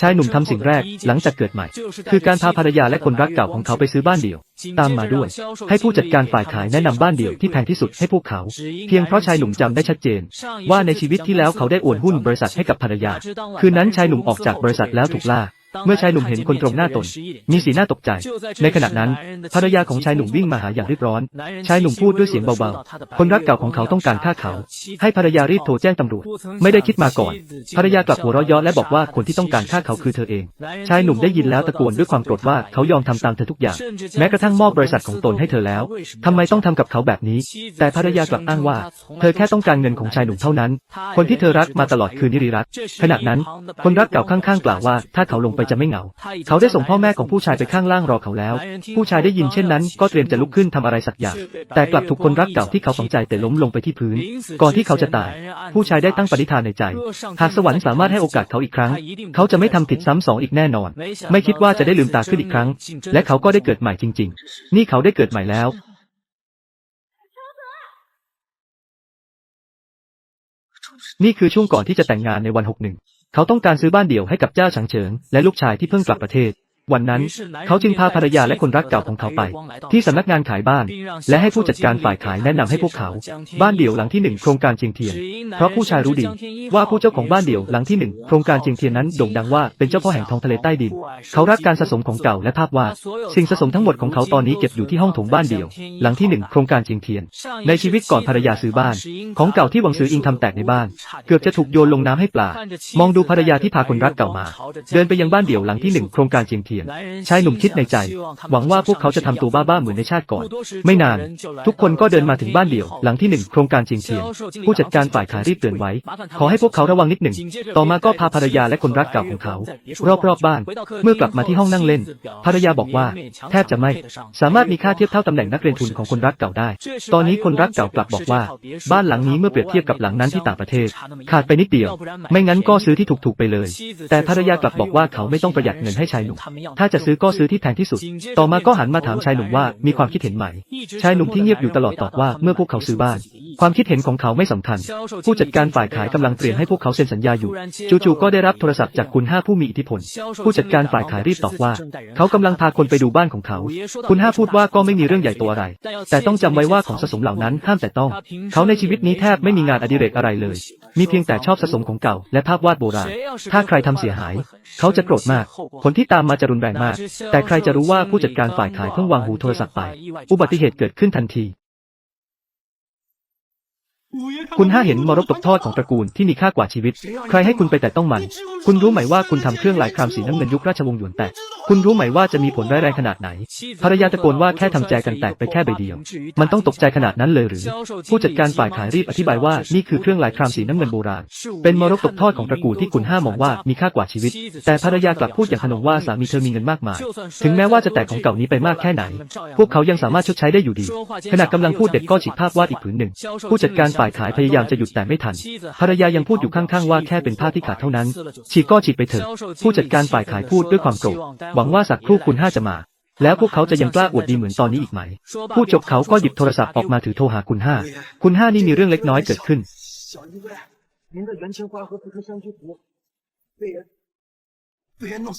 ชายหนุ่มทำสิ่งแรกหลังจากเกิดใหม่ คือการพาภรรยาและคนรักเก่าของเขาไปซื้อบ้านเดี่ยว ตามมาด้วย ให้ผู้จัดการฝ่ายขายแนะนำบ้านเดี่ยวที่แพงที่สุดให้พวกเขา เพียงเพราะชายหนุ่มจำได้ชัดเจน ว่าในชีวิตที่แล้วเขาได้อวนหุ้นบริษัทให้กับภรรยา คืนนั้นชายหนุ่มออกจากบริษัทแล้วถูกล่า เมื่อชายหนุ่มเห็นคนตรงหน้าตน มีสีหน้าตกใจ ในขณะนั้น ภรรยาของชายหนุ่มวิ่งมาหาอย่างรีบร้อน ชายหนุ่มพูดด้วยเสียงเบาๆ คนรักเก่าของเขาต้องการฆ่าเขา ให้ภรรยารีบโทรแจ้งตำรวจ ไม่ได้คิดมาก่อน ภรรยากลับหัวเราะเยาะและบอกว่าคนที่ต้องการฆ่าเขาคือเธอเอง ชายหนุ่มได้ยินแล้วตะโกนด้วยความโกรธว่าเขายอมทำตามเธอทุกอย่าง แม้กระทั่งมอบบริษัทของตนให้เธอแล้วทำไมต้องทำกับเขาแบบนี้ แต่ภรรยากลับอ้างว่า เธอแค่ต้องการเงินของชายหนุ่มเท่านั้น คนที่เธอรักมาตลอดคือนิริรัตขณะนั้น คนรักเก่าข้างๆกล่าวว่าถ้าเขาลงไปจะไม่เหงา เขาได้ส่งพ่อแม่ของผู้ชายไปข้างล่างรอเขาแล้ว ผู้ชายได้ยินเช่นนั้นก็เตรียมจะลุกขึ้นทำอะไรสักอย่าง แต่กลับถูกคนรักเก่าที่เขาฝังใจแต่ล้มลงไปที่พื้น ก่อนที่เขาจะตาย ผู้ชายได้ตั้งปณิธานในใจ หากสวรรค์สามารถให้โอกาสเขาอีกครั้ง เขาจะไม่ทำผิดซ้ำสองอีกแน่นอน ไม่คิดว่าจะได้ลืมตาขึ้นอีกครั้ง และเขาก็ได้เกิดใหม่จริง ๆ นี่เขาได้เกิดใหม่แล้วนี่คือช่วงก่อนที่จะแต่งงานในวันหกหนึ่ง เขาต้องการซื้อบ้านเดี่ยวให้กับเจ้าฉังเฉิงและลูกชายที่เพิ่งกลับประเทศ วันนั้น เขาจึงพาภรรยาและคนรักเก่าของเขาไป ที่สำนักงานขายบ้าน และให้ผู้จัดการฝ่ายขายแนะนำให้พวกเขา บ้านเดี่ยวหลังที่หนึ่งโครงการเชียงเทียน เพราะผู้ชายรู้ดีว่าผู้เจ้าของบ้านเดี่ยวหลังที่หนึ่งโครงการเชียงเทียนนั้นโด่งดังว่าเป็นเจ้าพ่อแห่งทองทะเลใต้ดิน เขารักการสะสมของเก่าและภาพวาดสิ่งสะสมทั้งหมดของเขาตอนนี้เก็บอยู่ที่ห้องโถงบ้านเดี่ยว หลังที่หนึ่งโครงการเชียงเทียน ในชีวิตก่อนภรรยาซื้อบ้าน ของเก่าที่หวังซื้ออิงทำแตกในบ้าน เกือบจะถูกโยนลงน้ำให้ปลามองดูภรรยาที่พาคนรักเก่ามา เดินไปยังบ้านเดี่ยวหลังที่หนึ่งโครงการเชียงเทียนชายหนุ่มคิดในใจ หวังว่าพวกเขาจะทำตัวบ้าๆเหมือนในชาติก่อน ไม่นาน ทุกคนก็เดินมาถึงบ้านเดี่ยว หลังที่หนึ่งโครงการเชียงเทียน ผู้จัดการฝ่ายขายรีบเตือนไว้ ขอให้พวกเขาระวังนิดหนึ่ง ต่อมาก็พาภรรยาและคนรักเก่าของเขา รอบๆบ้าน เมื่อกลับมาที่ห้องนั่งเล่น ภรรยาบอกว่า แทบจะไม่ สามารถมีค่าเทียบเท่าตำแหน่งนักเรียนทุนของคนรักเก่าได้ ตอนนี้คนรักเก่ากลับบอกว่า บ้านหลังนี้เมื่อเปรียบเทียบกับหลังนั้นที่ต่างประเทศ ขาดไปนิดเดียว ไม่งั้นก็ซื้อที่ถูกๆไปเลย แต่ภรรยากลับบอกว่าเขาไม่ต้องประหยัดเงินให้ชายหนุ่มถ้าจะซื้อก็ซื้อที่แพงที่สุด ต่อมาก็หันมาถามชายหนุ่มว่ามีความคิดเห็นไหมชายหนุ่มที่เงียบอยู่ตลอดตอบว่าเมื่อพวกเขาซื้อบ้าน ความคิดเห็นของเขาไม่สำคัญ ผู้จัดการฝ่ายขายกำลังเตรียมให้พวกเขาเซ็นสัญญาอยู่ จู่ๆก็ได้รับโทรศัพท์จากคุณห้าผู้มีอิทธิพล ผู้จัดการฝ่ายขายรีบตอบว่า เขากำลังพาคนไปดูบ้านของเขา คุณห้าพูดว่าก็ไม่มีเรื่องใหญ่โตอะไร แต่ต้องจำไว้ว่าของสะสมเหล่านั้นห้ามแต่ต้อง เขาในชีวิตนี้แทบไม่มีงานอดิเรกอะไรเลย มีเพียงแต่ชอบสะสมของเก่า และภาพวาดโบราณ ถ้าใครทำเสียหาย เขาจะโกรธมาก ผลที่ตามมาจะรุนแรงมาก แต่ใครจะรู้ว่าผู้จัดการฝ่ายขายเพิ่งวางหูโทรศัพท์ไป อุบัติเหตุเกิดขึ้นทันที คุณห้าเห็นมรดกตกทอดของตระกูลที่มีค่ากว่าชีวิต ใครให้คุณไปแต่ต้องมัน คุณรู้ไหมว่าคุณทำเครื่องลายครามสีน้ำเงินยุคราชวงศ์หยวนแตก คุณรู้ไหมว่าจะมีผลร้ายแรงขนาดไหน ภรรยาตะโกนว่าแค่ทำแจกันแตกไปแค่ใบเดียว มันต้องตกใจขนาดนั้นเลยหรือ ผู้จัดการฝ่ายขายรีบอธิบายว่านี่คือเครื่องลายครามสีน้ำเงินโบราณ เป็นมรดกตกทอดของตระกูลที่คุณห้ามองว่ามีค่ากว่าชีวิต แต่ภรรยากลับพูดอย่างขนงว่าสามีเธอมีเงินมากมาย ถึงแม้ว่าจะแตกของเก่านี้ไปมากแค่ไหน พวกเขายังสามารถชดใช้ได้อยู่ดี ขณะกำลังพูดเด็กก็ฉีกภาพวาดอีกผืนหนึ่ง ผู้จัดการฝ่ายฝ่ายขายพยายามจะหยุดแต่ไม่ทัน ภรรยายังพูดอยู่ข้างๆว่าแค่เป็นผ้าที่ขาดเท่านั้น ฉีกก็ฉีกไปเถอะ ผู้จัดการฝ่ายขายพูดด้วยความโกรธ หวังว่าสักครู่คุณห้าจะมา แล้วพวกเขาจะยังกล้าอวดดีเหมือนตอนนี้อีกไหม พูดจบเขาก็หยิบโทรศัพท์ออกมาถือโทรหาคุณห้า คุณห้านี่มีเรื่องเล็กน้อยเกิดขึ้น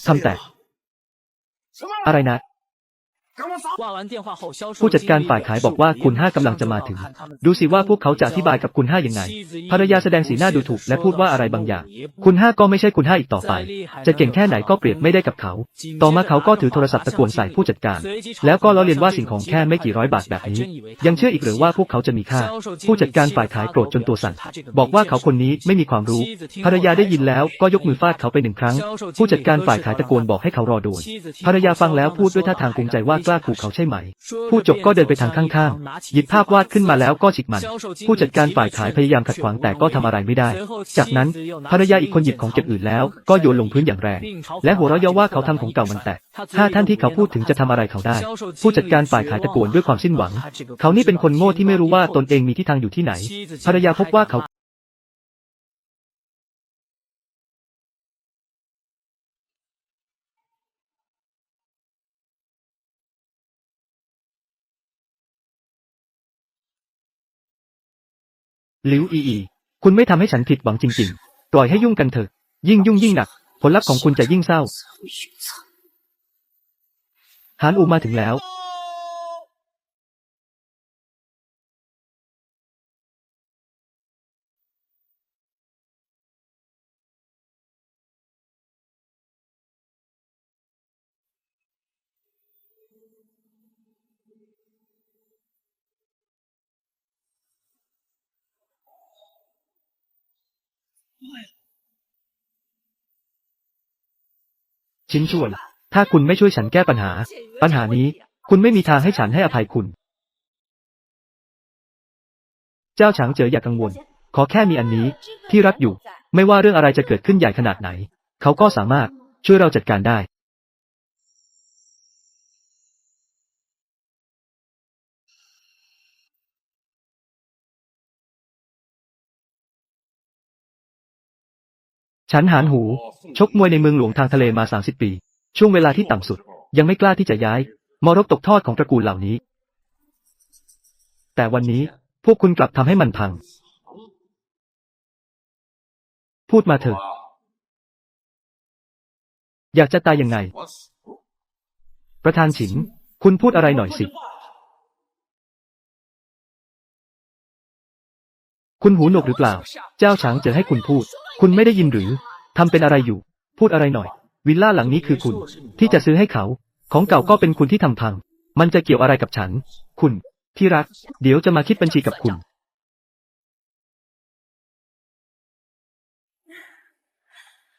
ทำแต่อะไรนะ ผู้จัดการฝ่ายขายบอกว่าคุณห้ากำลังจะมาถึง ดูสิว่าพวกเขาจะอธิบายกับคุณห้ายังไง ภรรยาแสดงสีหน้าดูถูกและพูดว่าอะไรบางอย่าง คุณห้าก็ไม่ใช่คุณห้าอีกต่อไป จะเก่งแค่ไหนก็เปรียบไม่ได้กับเขา ต่อมาเขาก็ถือโทรศัพท์ตะโกนใส่ผู้จัดการ แล้วก็ล้อเลียนว่าสิ่งของแค่ไม่กี่ร้อยบาทแบบนี้ ยังเชื่ออีกหรือว่าพวกเขาจะมีค่า ผู้จัดการฝ่ายขายโกรธจนตัวสั่น บอกว่าเขาคนนี้ไม่มีความรู้ ภรรยาได้ยินแล้วก็ยกมือฟาดเขาไปหนึ่งครั้ง ผู้จัดการฝ่ายขายตะโกนบอกให้เขารอโดนภรรยาฟังแล้วพูดด้วยท่าทางภูมิใจว่ากล้าขู่เขาใช่ไหม ผู้จบก็เดินไปทางข้างๆ หยิบภาพวาดขึ้นมาแล้วก็ฉีกมัน ผู้จัดการฝ่ายขายพยายามขัดขวางแต่ก็ทำอะไรไม่ได้ จากนั้นภรรยาอีกคนหยิบของเก็บอื่นแล้ว ก็โยนลงพื้นอย่างแรง และหัวเราะเยาะว่าเขาทำของเก่ามันแตกถ้าท่านที่เขาพูดถึงจะทำอะไรเขาได้ ผู้จัดการฝ่ายขายตะโกนด้วยความสิ้นหวัง เขานี่เป็นคนโง่ที่ไม่รู้ว่าตนเองมีที่ทางอยู่ที่ไหน ภรรยาพบว่าเขา ลิวอีอี คุณไม่ทำให้ฉันผิดหวังจริง ๆ ปล่อยให้ยุ่งกันเถอะ ยิ่งยุ่งยิ่งหนัก ผลลัพธ์ของคุณจะยิ่งเศร้า ฮานอูมาถึงแล้ว ชิ้นชวน ถ้าคุณไม่ช่วยฉันแก้ปัญหา ปัญหานี้ คุณไม่มีทางให้ฉันให้อภัยคุณ เจ้าฉางเจ๋ออย่ากังวล ขอแค่มีอันนี้ที่รักอยู่ ไม่ว่าเรื่องอะไรจะเกิดขึ้นใหญ่ขนาดไหน เขาก็สามารถช่วยเราจัดการได้ ฉันหานหู ชกมวยในเมืองหลวงทางทะเลมา 30 ปี ช่วงเวลาที่ต่ำสุด ยังไม่กล้าที่จะย้าย มรดกตกทอดของตระกูลเหล่านี้ แต่วันนี้พวกคุณกลับทำให้มันพัง พูดมาเถอะ อยากจะตายยังไง ประธานฉิงคุณพูดอะไรหน่อยสิ คุณหูหนวกหรือเปล่า เจ้าฉางเจอให้คุณพูด คุณไม่ได้ยินหรือทำเป็นอะไรอยู่ พูดอะไรหน่อย วิลล่าหลังนี้คือคุณ ที่จะซื้อให้เขา ของเก่าก็เป็นคุณที่ทำพัง มันจะเกี่ยวอะไรกับฉัน คุณ ที่รัก เดี๋ยวจะมาคิดบัญชีกับคุณ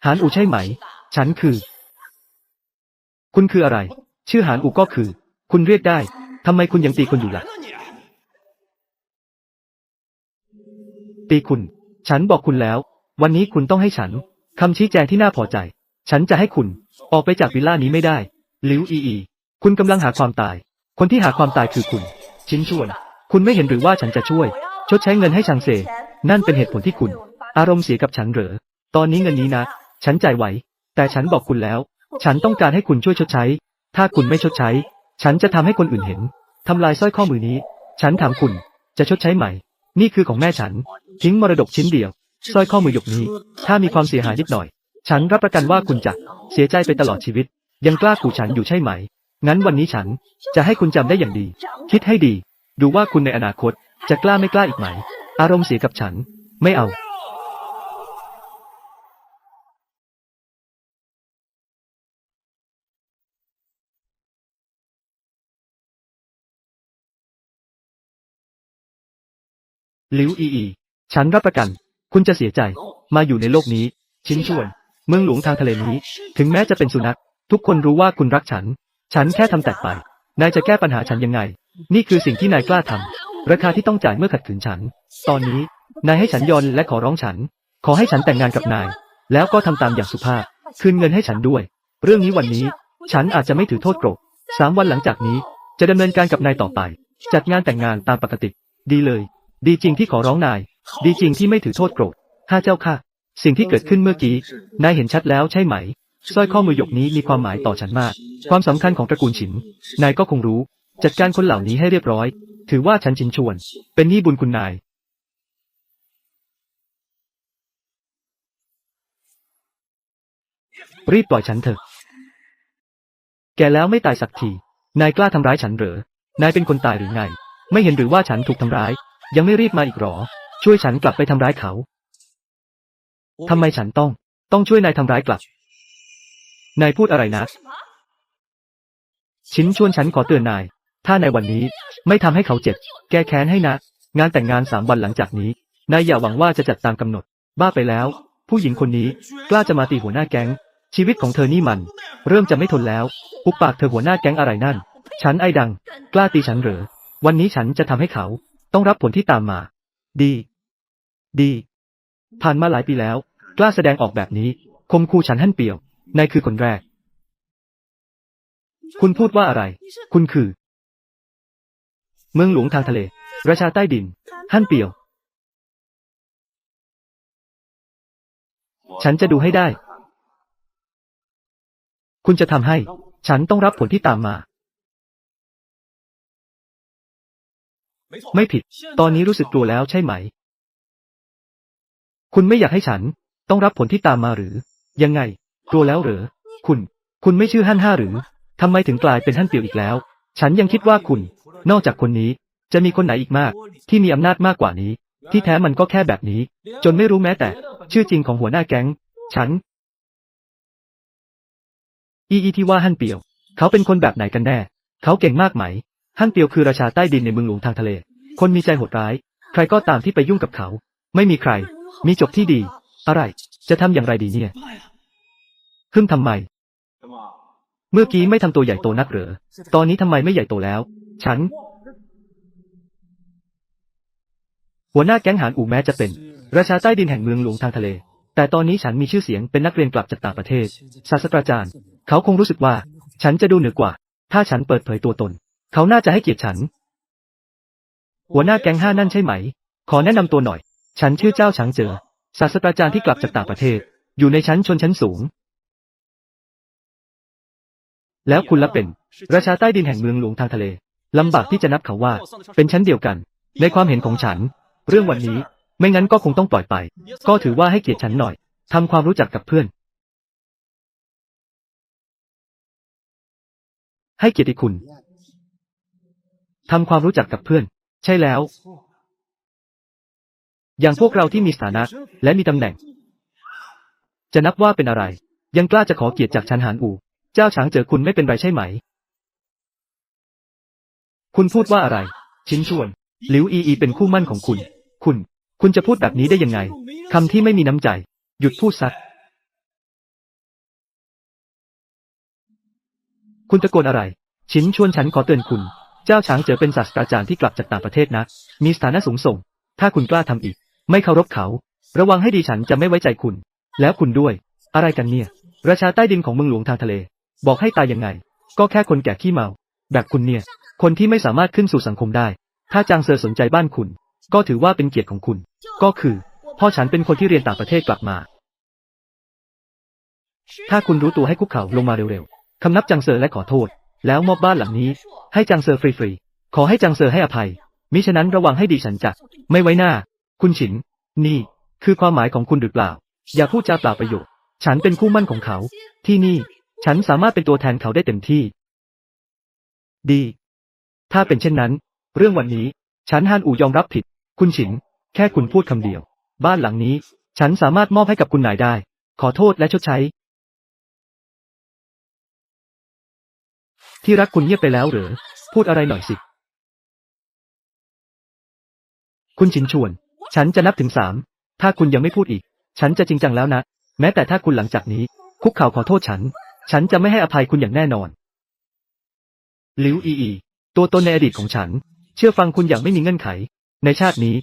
หานอูใช่ไหม ฉันคือ คุณคืออะไร ชื่อหานอูก็คือ คุณเรียกได้ทำไมคุณยังตีคนอยู่ล่ะ ตีคุณ ฉันบอกคุณแล้ว วันนี้คุณต้องให้ฉัน คำชี้แจงที่น่าพอใจ ฉันจะให้คุณ ออกไปจากวิลล่านี้ไม่ได้ลิวอีอี คุณกำลังหาความตาย คนที่หาความตายคือคุณ ชิ้นชวน คุณไม่เห็นหรือว่าฉันจะช่วย ชดใช้เงินให้ชางเซ นั่นเป็นเหตุผลที่คุณ อารมณ์เสียกับฉันเหรอ ตอนนี้เงินนี้นะ ฉันจ่ายไหว แต่ฉันบอกคุณแล้ว ฉันต้องการให้คุณช่วยชดใช้ ถ้าคุณไม่ชดใช้ ฉันจะทำให้คนอื่นเห็นทำลายสร้อยข้อมือนี้ ฉันถามคุณ จะชดใช้ไหม นี่คือของแม่ฉัน ทิ้งมรดกชิ้นเดียวสร้อยข้อมือหยกนี้ ถ้ามีความเสียหายนิดหน่อย ฉันรับประกันว่าคุณจะเสียใจไปตลอดชีวิต ยังกล้าขู่ฉันอยู่ใช่ไหม งั้นวันนี้ฉันจะให้คุณจำได้อย่างดี คิดให้ดี ดูว่าคุณในอนาคต จะกล้าไม่กล้าอีกไหม อารมณ์เสียกับฉัน ไม่เอา ลิวอีอี ฉันรับประกัน คุณจะเสียใจ มาอยู่ในโลกนี้ ชิ้นชวน เมืองหลวงทางทะเลนี้ ถึงแม้จะเป็นสุนัข ทุกคนรู้ว่าคุณรักฉัน ฉันแค่ทำแตกไป นายจะแก้ปัญหาฉันยังไง นี่คือสิ่งที่นายกล้าทำ ราคาที่ต้องจ่ายเมื่อขัดขืนฉัน ตอนนี้ นายให้ฉันยอมและขอร้องฉัน ขอให้ฉันแต่งงานกับนาย แล้วก็ทำตามอย่างสุภาพ คืนเงินให้ฉันด้วย เรื่องนี้วันนี้ ฉันอาจจะไม่ถือโทษโกรธสามวันหลังจากนี้ จะดำเนินการกับนายต่อไป จัดงานแต่งงานตามปกติ ดีเลย ดีจริงที่ขอร้องนาย ดีจริงที่ไม่ถือโทษโกรธข้าเจ้าค่ะ สิ่งที่เกิดขึ้นเมื่อกี้ นายเห็นชัดแล้วใช่ไหม สร้อยข้อมือหยกนี้มีความหมายต่อฉันมาก ความสำคัญของตระกูลฉิน นายก็คงรู้ จัดการคนเหล่านี้ให้เรียบร้อย ถือว่าฉันชินชวน เป็นหนี้บุญคุณนาย รีบปล่อยฉันเถอะ แกแล้วไม่ตายสักที นายกล้าทำร้ายฉันเหรอ นายเป็นคนตายหรือไง ไม่เห็นหรือว่าฉันถูกทำร้าย ยังไม่รีบมาอีกหรอ ช่วยฉันกลับไปทำร้ายเขาทำไมฉันต้อง ต้องช่วยนายทำร้ายกลับ นายพูดอะไรนะ ชิ้นชวนฉันขอเตือนนาย ถ้าในวันนี้ไม่ทำให้เขาเจ็บ แก้แค้นให้นะ งานแต่งงานสามวันหลังจากนี้ นายอย่าหวังว่าจะจัดตามกำหนด บ้าไปแล้ว ผู้หญิงคนนี้กล้าจะมาตีหัวหน้าแก๊ง ชีวิตของเธอนี่มัน เริ่มจะไม่ทนแล้วปุบปากเธอหัวหน้าแก๊งอะไรนั่น ฉันไอ้ดัง กล้าตีฉันเหรอ วันนี้ฉันจะทำให้เขา ต้องรับผลที่ตามมา ดี ดี ผ่านมาหลายปีแล้ว กล้าแสดงออกแบบนี้ คมคูฉันหั่นเปียวนายคือคนแรก คุณพูดว่าอะไร คุณคือ เมืองหลวงทางทะเล ราชาใต้ดิน หั่นเปียว ฉันจะดูให้ได้ คุณจะทำให้ ฉันต้องรับผลที่ตามมา ไม่ผิด ตอนนี้รู้สึกกลัวแล้วใช่ไหม คุณไม่อยากให้ฉัน ต้องรับผลที่ตามมาหรือ ยังไง กลัวแล้วเหรอ คุณ คุณไม่ชื่อฮั่นห้าหรือ ทำไมถึงกลายเป็นฮั่นเปียวอีกแล้ว ฉันยังคิดว่าคุณ นอกจากคนนี้ จะมีคนไหนอีกมาก ที่มีอำนาจมากกว่านี้ ที่แท้มันก็แค่แบบนี้ จนไม่รู้แม้แต่ ชื่อจริงของหัวหน้าแก๊ง ฉัน อีอีที่ว่าฮั่นเปียว เขาเป็นคนแบบไหนกันแน่ เขาเก่งมากไหม ฮั่นเปียวคือราชาใต้ดินในเมืองหลวงทางทะเล คนมีใจโหดร้าย ใครก็ตามที่ไปยุ่งกับเขา ไม่มีใคร มีจบที่ดี อะไร จะทำอย่างไรดีเนี่ยขึ้นทำไม เมื่อกี้ไม่ทำตัวใหญ่โตนักเหรอ ตอนนี้ทำไมไม่ใหญ่โตแล้ว ฉัน หัวหน้าแก๊งหานอู่แม้จะเป็น ราชาใต้ดินแห่งเมืองหลวงทางทะเล แต่ตอนนี้ฉันมีชื่อเสียงเป็นนักเรียนกลับจากต่างประเทศ ศาสตราจารย์ เขาคงรู้สึกว่า ฉันจะดูเหนือกว่า ถ้าฉันเปิดเผยตัวตน เขาน่าจะให้เกียรติฉัน หัวหน้าแก๊งห้านั่นใช่ไหม ขอแนะนำตัวหน่อย ฉันชื่อเจ้าฉางเจอ ศาสตราจารย์ที่กลับจากต่างประเทศ อยู่ในชั้นชนชั้นสูง แล้วคุณละเป็น ราชาใต้ดินแห่งเมืองหลวงทางทะเล ลำบากที่จะนับเขาว่า เป็นชั้นเดียวกัน ในความเห็นของฉัน เรื่องวันนี้ไม่งั้นก็คงต้องปล่อยไป ก็ถือว่าให้เกียรติฉันหน่อยทำความรู้จักกับเพื่อน ให้เกียรติคุณ ทำความรู้จักกับเพื่อน ใช่แล้ว อย่างพวกเราที่มีสถานะ และมีตำแหน่ง จะนับว่าเป็นอะไร ยังกล้าจะขอเกียรติจากชันหานอูเจ้าฉางเจอคุณไม่เป็นไรใช่ไหม คุณพูดว่าอะไร ชินชวนหลิวอีอีเป็นคู่มั่นของคุณ คุณ คุณจะพูดแบบนี้ได้ยังไงคำที่ไม่มีน้ำใจ หยุดพูดซักคุณตะโกนอะไร ชินชวนฉันขอเตือนคุณ เจ้าฉางเจอเป็นศาสตราจารย์ที่กลับจากต่างประเทศนะ มีสถานะสูงส่ง ถ้าคุณกล้าทำอีก ไม่เคารพเขา ระวังให้ดีฉันจะไม่ไว้ใจคุณ แล้วคุณด้วย อะไรกันเนี่ย ราชาใต้ดินของเมืองหลวงทางทะเล บอกให้ตายยังไง ก็แค่คนแก่ขี้เมา แบบคุณเนี่ย คนที่ไม่สามารถขึ้นสู่สังคมได้ ถ้าจางเซอสนใจบ้านคุณ ก็ถือว่าเป็นเกียรติของคุณ ก็คือ พ่อฉันเป็นคนที่เรียนต่างประเทศกลับมา ถ้าคุณรู้ตัวให้คุกเข่าลงมาเร็วๆคำนับจางเซอและขอโทษ แล้วมอบบ้านหลังนี้ ให้จางเซอร์ฟรีๆ ขอให้จางเซอร์ให้อภัย มิฉะนั้นระวังให้ดีฉันจะไม่ไว้หน้า คุณฉิน นี่ คือความหมายของคุณหรือเปล่า อย่าพูดจาเปล่าประโยชน์ ฉันเป็นคู่มั่นของเขา ที่นี่ ฉันสามารถเป็นตัวแทนเขาได้เต็มที่ ดี ถ้าเป็นเช่นนั้น เรื่องวันนี้ ฉันฮานอูยอมรับผิด คุณฉิน แค่คุณพูดคำเดียว บ้านหลังนี้ ฉันสามารถมอบให้กับคุณนายได้ ขอโทษและชดใช้ ที่รักคุณเงียบไปแล้วเหรอ พูดอะไรหน่อยสิ คุณชินชวน ฉันจะนับถึงสาม ถ้าคุณยังไม่พูดอีก ฉันจะจริงจังแล้วนะ แม้แต่ถ้าคุณหลังจากนี้ คุกเข่าขอโทษฉัน ฉันจะไม่ให้อภัยคุณอย่างแน่นอน ลิวอีอี ตัวตนในอดีตของฉัน เชื่อฟังคุณอย่างไม่มีเงื่อนไข ในชาตินี้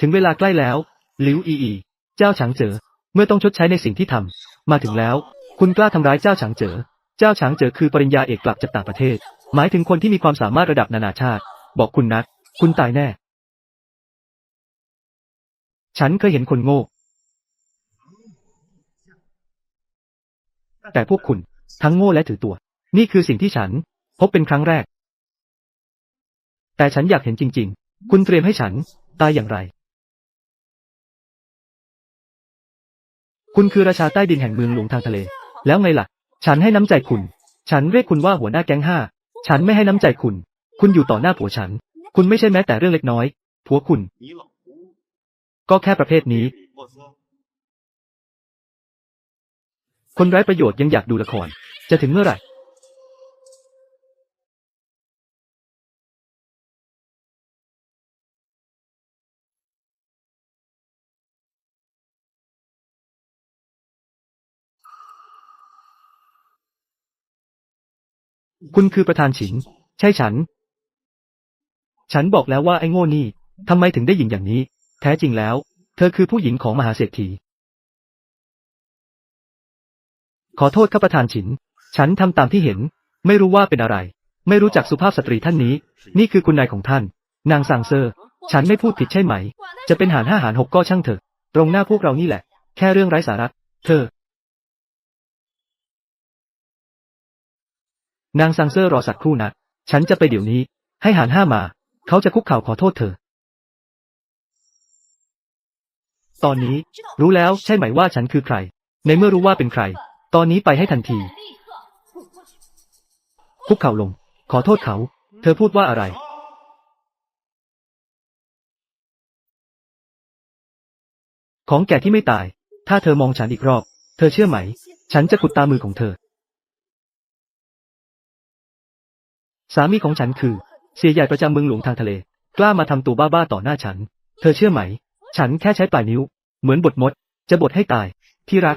ถึงเวลาใกล้แล้วลิวอีอี เจ้าฉางเจ๋อ เมื่อต้องชดใช้ในสิ่งที่ทำมาถึงแล้ว คุณกล้าทำร้ายเจ้าฉางเจ๋อ เจ้าฉางเจ๋อคือปริญญาเอกกลับจากต่างประเทศ หมายถึงคนที่มีความสามารถระดับนานาชาติ บอกคุณนัก คุณตายแน่ ฉันเคยเห็นคนโง่ แต่พวกคุณ ทั้งโง่และถือตัว นี่คือสิ่งที่ฉัน พบเป็นครั้งแรก แต่ฉันอยากเห็นจริง ๆ คุณเตรียมให้ฉัน ตายอย่างไร คุณคือราชาใต้ดินแห่งเมืองหลวงทางทะเล แล้วไงล่ะ ฉันให้น้ำใจคุณ ฉันเรียกคุณว่าหัวหน้าแก๊งห้า ฉันไม่ให้น้ำใจคุณ คุณอยู่ต่อหน้าผัวฉัน คุณไม่ใช่แม้แต่เรื่องเล็กน้อย ผัวคุณ ก็แค่ประเภทนี้ คนไร้ประโยชน์ยังอยากดูละคร จะถึงเมื่อไหร่ คุณคือประธานฉินใช่ฉัน ฉันบอกแล้วว่าไอ้โง่นี่ทำไมถึงได้หญิงอย่างนี้ แท้จริงแล้ว เธอคือผู้หญิงของมหาเศรษฐี ขอโทษข้าประธานฉิน ฉันทำตามที่เห็น ไม่รู้ว่าเป็นอะไร ไม่รู้จักสุภาพสตรีท่านนี้ นี่คือคุณนายของท่าน นางซางเซอร์ ฉันไม่พูดผิดใช่ไหม จะเป็นหารห้าหารหกก็ช่างเถอะ ตรงหน้าพวกเรานี่แหละ แค่เรื่องไร้สาระ เธอ นางซางเซอร์รอสักครู่นะฉันจะไปเดี๋ยวนี้ ให้หารห้ามา เขาจะคุกเข่าขอโทษเธอ ตอนนี้ รู้แล้วใช่ไหมว่าฉันคือใคร ในเมื่อรู้ว่าเป็นใคร ตอนนี้ไปให้ทันที คุกเข่าลง ขอโทษเขา เธอพูดว่าอะไร ของแก่ที่ไม่ตาย ถ้าเธอมองฉันอีกรอบ เธอเชื่อไหม ฉันจะขุดตามือของเธอ สามีของฉันคือ เสียใหญ่ประจำเมืองหลวงทางทะเล กล้ามาทำตัวบ้าๆต่อหน้าฉัน เธอเชื่อไหม ฉันแค่ใช้ปลายนิ้ว เหมือนบทมด จะบทให้ตาย ที่รัก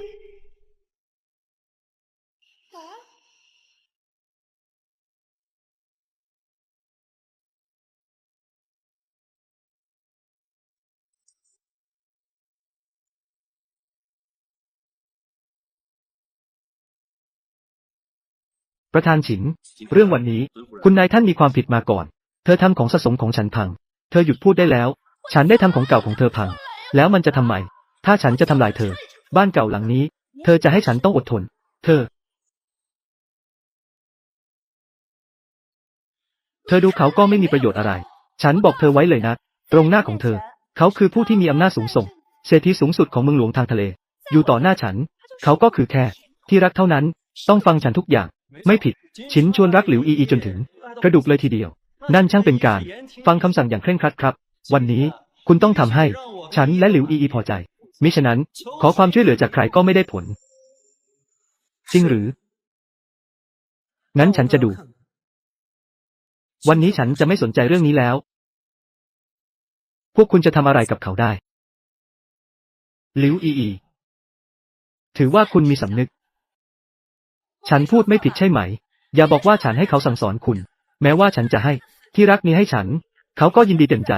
ประธานฉิน เรื่องวันนี้ คุณนายท่านมีความผิดมาก่อน เธอทำของสะสมของฉันพัง เธอหยุดพูดได้แล้ว ฉันได้ทำของเก่าของเธอพัง แล้วมันจะทำไม ถ้าฉันจะทำลายเธอ บ้านเก่าหลังนี้ เธอจะให้ฉันต้องอดทน เธอ เธอดูเขาก็ไม่มีประโยชน์อะไร ฉันบอกเธอไว้เลยนะ ตรงหน้าของเธอ เขาคือผู้ที่มีอำนาจสูงส่ง เศรษฐีสูงสุดของเมืองหลวงทางทะเล อยู่ต่อหน้าฉัน เขาก็คือแค่ ที่รักเท่านั้น ต้องฟังฉันทุกอย่าง ไม่ผิดฉินชวนรักหลิวอีอีจนถึง กระดูกเลยทีเดียว นั่นช่างเป็นการ ฟังคำสั่งอย่างเคร่งครัดครับ วันนี้คุณต้องทำให้ ฉันและหลิวอีอีพอใจ มิฉะนั้น ขอความช่วยเหลือจากใครก็ไม่ได้ผล จริงหรือ งั้นฉันจะดู วันนี้ฉันจะไม่สนใจเรื่องนี้แล้ว พวกคุณจะทำอะไรกับเขาได้ หลิวอีอี ถือว่าคุณมีสำนึก ฉันพูดไม่ผิดใช่ไหม อย่าบอกว่าฉันให้เขาสั่งสอนคุณ แม้ว่าฉันจะให้ ที่รักนี้ให้ฉัน เขาก็ยินดีเต็มใจ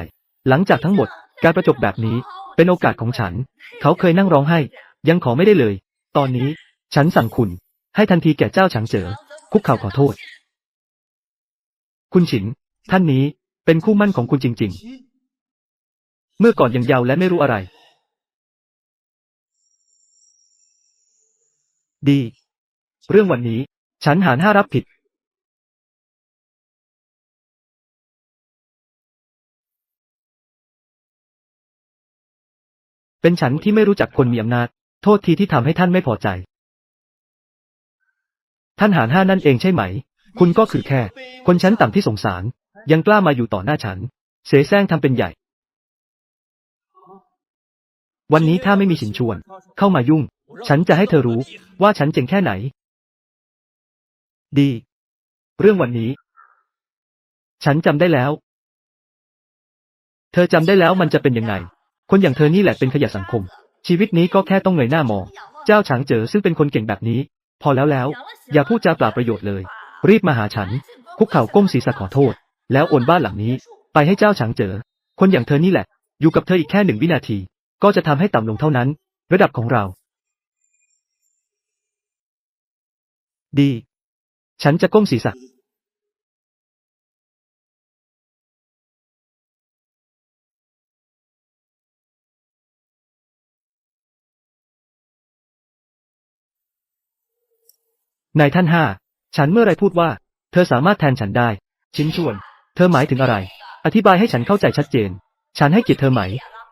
หลังจากทั้งหมด การประจบแบบนี้ เป็นโอกาสของฉัน เขาเคยนั่งร้องไห้ ยังขอไม่ได้เลย ตอนนี้ ฉันสั่งคุณ ให้ทันทีแก่เจ้าฉางเจ๋อ คุกเข่าขอโทษ คุณฉิน ท่านนี้เป็นคู่มั่นของคุณจริง ๆ เมื่อก่อนยังเยาว์และไม่รู้อะไร ดี เรื่องวันนี้ ฉันหารห้ารับผิดเป็นฉันที่ไม่รู้จักคนมีอำนาจ โทษทีที่ทำให้ท่านไม่พอใจ ท่านหารห้านั่นเองใช่ไหม คุณก็คือแค่ คนชั้นต่ำที่สงสาร ยังกล้ามาอยู่ต่อหน้าฉัน เสแสร้งทำเป็นใหญ่ วันนี้ถ้าไม่มีฉินชวน เข้ามายุ่ง ฉันจะให้เธอรู้ว่าฉันเจ๋งแค่ไหน ดี เรื่องวันนี้ ฉันจำได้แล้ว เธอจำได้แล้วมันจะเป็นยังไง คนอย่างเธอนี่แหละเป็นขยะสังคม ชีวิตนี้ก็แค่ต้องเงยหน้ามอง เจ้าฉางเจ๋อซึ่งเป็นคนเก่งแบบนี้ พอแล้วแล้ว อย่าพูดจาเปล่าประโยชน์เลย รีบมาหาฉัน คุกเข่าก้มศีรษะขอโทษ แล้วโอนบ้านหลังนี้ ไปให้เจ้าฉางเจ๋อคนอย่างเธอนี่แหละ อยู่กับเธออีกแค่หนึ่งวินาที ก็จะทำให้ต่ำลงเท่านั้น ระดับของเรา ดี ฉันจะก้มศีรษะนายท่านห้า ฉันเมื่อไรพูดว่า เธอสามารถแทนฉันได้ ชิ้นชวน เธอหมายถึงอะไร อธิบายให้ฉันเข้าใจชัดเจน ฉันให้เกียรติเธอไหม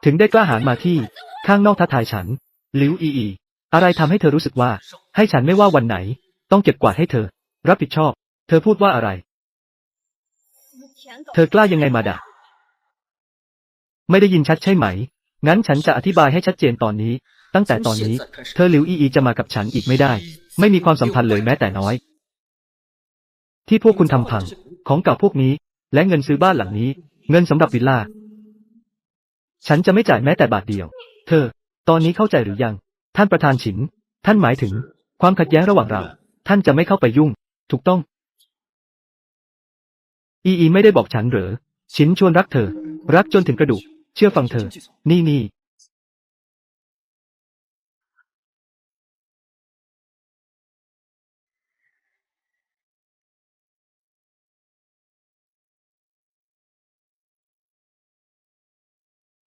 ถึงได้กล้าหาญมาที่ ข้างนอกท้าทายฉัน ลิวอีอี อะไรทำให้เธอรู้สึกว่า ให้ฉันไม่ว่าวันไหน ต้องเก็บกวาดให้เธอ รับผิดชอบ เธอพูดว่าอะไร เธอกล้ายังไงมาด่าไม่ได้ยินชัดใช่ไหม งั้นฉันจะอธิบายให้ชัดเจนตอนนี้ ตั้งแต่ตอนนี้ เธอหลิวอีอีจะมากับฉันอีกไม่ได้ ไม่มีความสัมพันธ์เลยแม้แต่น้อย ที่พวกคุณทำพัง ของเก่าพวกนี้ และเงินซื้อบ้านหลังนี้ เงินสำหรับวิลล่า ฉันจะไม่จ่ายแม้แต่บาทเดียว เธอ ตอนนี้เข้าใจหรือยัง ท่านประธานฉิน ท่านหมายถึง ความขัดแย้งระหว่างเรา ท่านจะไม่เข้าไปยุ่ง ถูกต้อง อีอีไม่ได้บอกฉันเหรอฉินชวนรักเธอ รักจนถึงกระดูก เชื่อฟังเธอ นี่นี่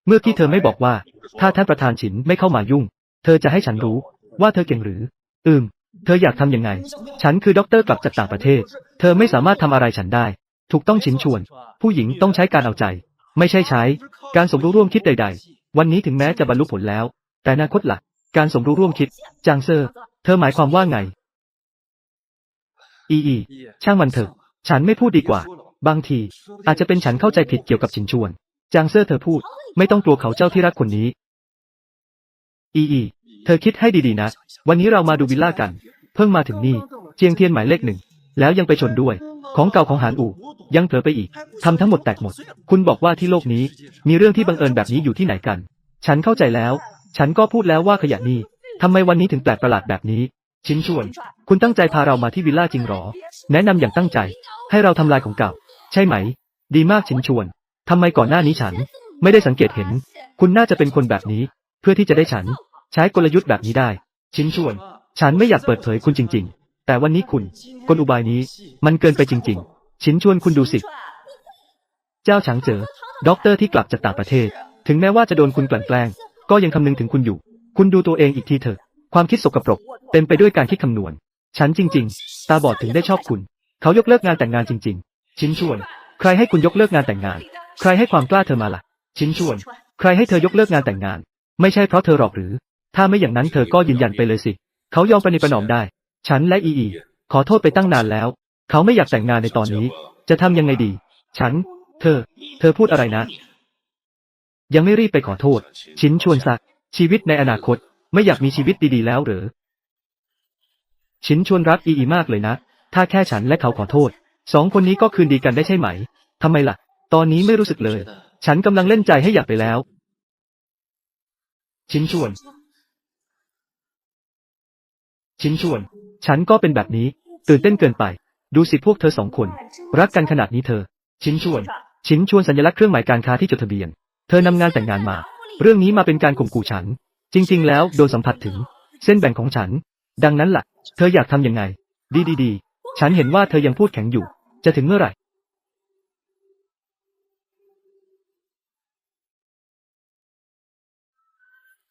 เมื่อกี้เธอไม่บอกว่า ถ้าท่านประธานฉินไม่เข้ามายุ่ง เธอจะให้ฉันรู้ ว่าเธอเก่งหรือ อืม เธออยากทำยังไง ฉันคือด็อกเตอร์กลับจากต่างประเทศ เธอไม่สามารถทำอะไรฉันได้ ถูกต้องชินชวน ผู้หญิงต้องใช้การเอาใจ ไม่ใช่ใช้ การสมรู้ร่วมคิดใด ๆ วันนี้ถึงแม้จะบรรลุผลแล้ว แต่อนาคตล่ะการสมรู้ร่วมคิด จางเซอร์ เธอหมายความว่าไง อีอี ช่างมันเถอะ ฉันไม่พูดดีกว่า บางที อาจจะเป็นฉันเข้าใจผิดเกี่ยวกับชินชวน จางเซอร์เธอพูด ไม่ต้องกลัวเขาเจ้าที่รักคนนี้ อีอี เธอคิดให้ดีๆนะ วันนี้เรามาดูวิลล่ากัน เพิ่งมาถึงนี่ เจียงเทียนหมายเลขหนึ่ง แล้วยังไปชนด้วย ของเก่าของหานอู่ ยังเผลอไปอีกทำทั้งหมดแตกหมด คุณบอกว่าที่โลกนี้ มีเรื่องที่บังเอิญแบบนี้อยู่ที่ไหนกัน ฉันเข้าใจแล้ว ฉันก็พูดแล้วว่าขยะนี่ทำไมวันนี้ถึงแปลกประหลาดแบบนี้ ชินชวน คุณตั้งใจพาเรามาที่วิลล่าจริงหรอ แนะนำอย่างตั้งใจ ให้เราทำลายของเก่า ใช่ไหม ดีมากชินชวนทำไมก่อนหน้านี้ฉัน ไม่ได้สังเกตเห็น คุณน่าจะเป็นคนแบบนี้ เพื่อที่จะได้ฉัน ใช้กลยุทธ์แบบนี้ได้ ชินชวน ฉันไม่อยากเปิดเผยคุณจริง ๆ แต่วันนี้คุณ กลอุบายนี้ มันเกินไปจริง ๆ ชินชวนคุณดูสิ เจ้าฉางเจอด็อกเตอร์ที่กลับจากต่างประเทศ ถึงแม้ว่าจะโดนคุณกลั่นแกล้ง ก็ยังคำนึงถึงคุณอยู่ คุณดูตัวเองอีกทีเถอะ ความคิดสกปรก เต็มไปด้วยการคิดคำนวณ ฉันจริง ๆ ตาบอดถึงได้ชอบคุณ เขายกเลิกงานแต่งงานจริง ๆ ชินชวน ใครให้คุณยกเลิกงานแต่งงาน ใครให้ความกล้าเธอมาล่ะ ชินชวน ใครให้เธอยกเลิกงานแต่งงาน ไม่ใช่เพราะเธอหรอกหรือ ถ้าไม่อย่างนั้นเธอก็ยืนยันไปเลยสิ เขายอมประนีประนอมได้ ฉันและอีอี ขอโทษไปตั้งนานแล้ว เขาไม่อยากแต่งงานในตอนนี้ จะทำยังไงดี ฉัน เธอ เธอพูดอะไรนะ ยังไม่รีบไปขอโทษ ชินชวนซัก ชีวิตในอนาคต ไม่อยากมีชีวิตดีๆแล้วหรือ ชินชวนรักอีอีมากเลยนะ ถ้าแค่ฉันและเขาขอโทษ สองคนนี้ก็คืนดีกันได้ใช่ไหมทำไมล่ะ ตอนนี้ไม่รู้สึกเลย ฉันกำลังเล่นใจให้อยากไปแล้ว ชินชวน ชินชวน ฉันก็เป็นแบบนี้ ตื่นเต้นเกินไป ดูสิพวกเธอสองคน รักกันขนาดนี้เธอ ชิ้นชวน ชิ้นชวนสัญลักษณ์เครื่องหมายการค้าที่จดทะเบียน เธอนำงานแต่งงานมา เรื่องนี้มาเป็นการข่มขู่ฉัน จริง ๆ แล้วโดนสัมผัสถึง เส้นแบ่งของฉัน ดังนั้นล่ะ เธออยากทำยังไง ดีดีดีๆฉันเห็นว่าเธอยังพูดแข็งอยู่ จะถึงเมื่อไหร่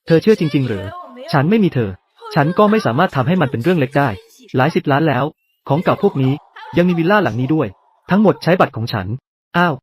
เธอเชื่อจริง ๆ หรือ ฉันไม่มีเธอ ฉันก็ไม่สามารถทำให้มันเป็นเรื่องเล็กได้ หลายสิบล้านแล้ว ของเก่าพวกนี้ยังมีวิลล่าหลังนี้ด้วย ทั้งหมดใช้บัตรของฉัน อ้าว